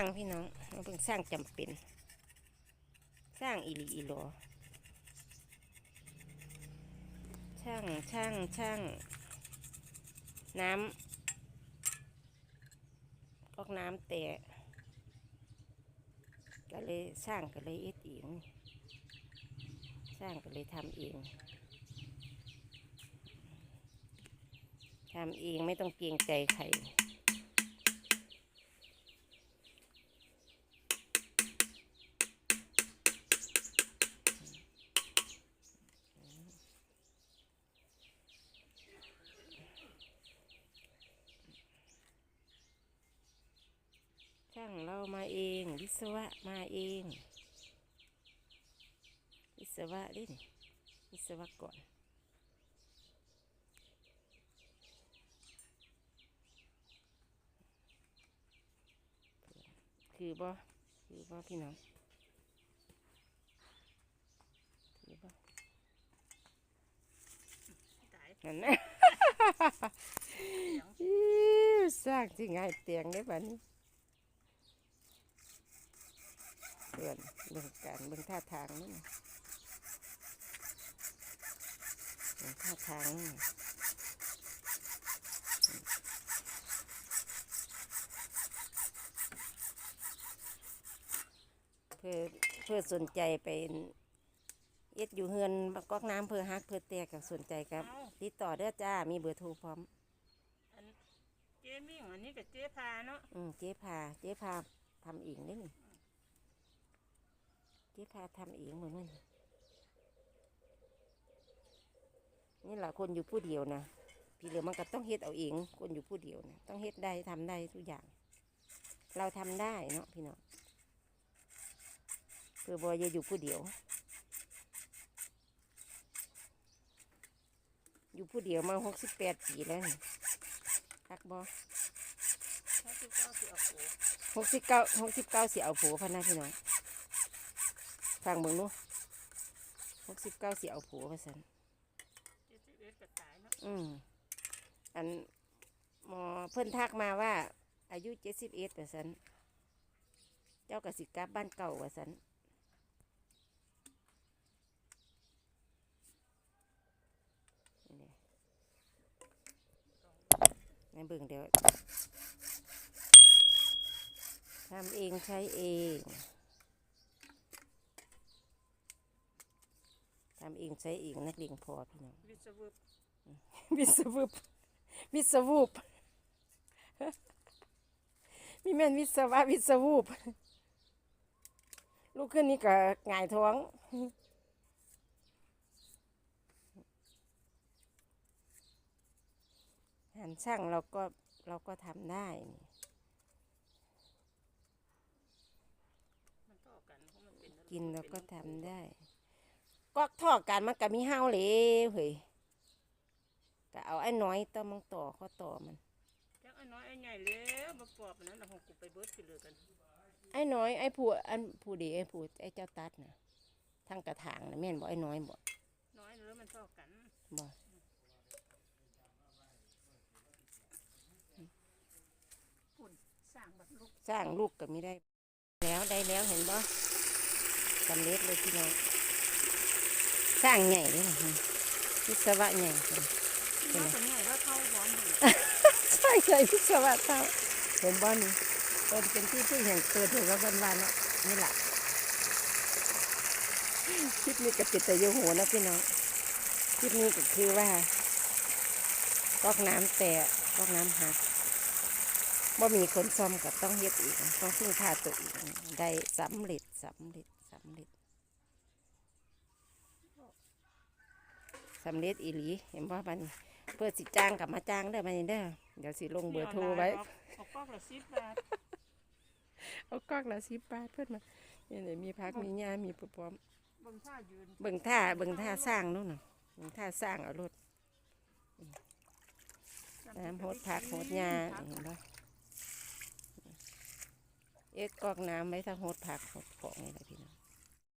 างพี่น้องมาเบิ่งสร้างจำเป็น สร้างอีลีอีหลอช่างช่างช่างน้ำก๊อกน้ำแตกก็เลยสร้างก็เลยเอ็ดเอง สร้างก็เลยทำเองทำเองไม่ต้องเกรงใจใคร ช่างเรา มาเอง วิศวะมาเอง วิศวะดินี่วิศวะก่อนคือบ่คือบ่พี่น้องคือบ่ตายนั่นนะอิ๊วสร้างที่ง่ายเตียงได้บัดนี้ เพื่อนเบิ่งการเบิ่งท่าทางนี่นะเบิ่งท่าทางนี่นะเพื่อเพื่อสนใจไปเอ็ดอยู่เฮือนก๊อกน้ำเพื่อฮักเพื่อแตกกับสนใจครับเอ้าติดต่อเด้อจ้ามีเบอร์โทรพร้อม อันเจมิ่งอันนี้กับเจ๊พาเนาะอืมเจ๊พาเจ๊พาทำเองได้นี่ เจ๊พาทำเองเหมือนมันนี่แหละคนอยู่ผู้เดียวนะพี่เหลือมันก็ต้องเฮ็ดเอาเอง คนอยู่ผู้เดียวนะต้องเฮ็ดได้ทำได้ทุกอย่าง เราทำได้เนาะพี่น้องคือบอยจะอยู่ผู้เดียว อยู่ผู้เดียวมาหกสิบแปดปีแล้วนี่คักบอถ้าคือเก้าสิเอาโผหกสิบเก้าหกสิบเก้าเสียเอาผัวพะนะพี่น้อง ฟังเบิ่งนู้หกสิบเก้าเสียเอาผัวพะสันเจ็ดสิบเอ็ดก็ตายเนาะอืมอันหมอเพิ่นทักมาว่า อายุเจ็ดสิบเอ็ดว่าสันเจ้ากสิกลับบ้านเก่าว่าสันนี่ๆในเบิ่งเดี๋ยวทำเองใช้เองำเองใช้เองนักเลงพอพี่น้องวิศวุบวิศวุบวิศวุบมีแม่นวิศวะวิศวุบลูกขึ้นนี่ก็หงายท้องหันช่างเราก็เราก็ทำได้นี่มันต่อกันเพราะมันเป็นกินเราก็ทำได้ ก๊อกทอดกันมันก็มีห้าวเหลวเฮ้ยก็เอาไอ้น้อยต่อมังต่อข้อต่อมันจักไอ้น้อยไอ้ใหญ่แล้วมาปอบอันนั้นเอาของกูไปเบิดไปเลยกันไอ้น้อยไอ้ผู้อันผู้ดีไอ้ผู้ไอ้เจ้าตัดนะทั้งกระถางนะแม่นบ่ไอ้น้อยบ่น้อยแล้วมันต่อกันบ่ปุ่นสร้างบัดลูกสร้างลูกก็ไม่ได้ แล้วได้แล้วเห็นบ่สำเร็จเลยพี่น้อง สร้างใหญ่เลยนะวิศวะใหญ่เลยน้อยใหญ่ก็เข้าบ้อนอยู่สร้างใหญ่วิศวะเท่าเห็นบ่นี่เป็นเป็นที่พึ่งแห่งเกิดถึงกับวันวันๆเนาะนี่แหละคลิปนี้ก็ติดแต่โยโหนะพี่น้องคลิปนี้ก็คือว่าก๊อกน้ำแตกก๊อกน้ำหักว่ามีคนซ่อมก็ต้องเฮ็ดอีก ต้องพึ่งพาตัวเองได้สำเร็จสำเร็จสำเร็จ สำเร็จอีหลีเห็นว่าบัดนเพื่อสิจ้างกับมาจ้างได้อบัดนเด้อเดี๋ยวสิลงเบอร์โทรไว้เอากล้องละสิบบาทเอากล้องละสิบบาทเพื่อนมาเนี่ยเดี๋ยวมีพักมีหญ้ามีปพร้อมเบิ่งท่ายืนเบิ่งท่าเบิ่งท่าสร้างนู่นน่ะเบิ่งท่าสร้างเอารถน้ำโหดผักโหดหญ้าเห็นปะเอ็ดกอกน้ำไว้ถ้าโหดผักโหดของนี่แหละพี่น้อง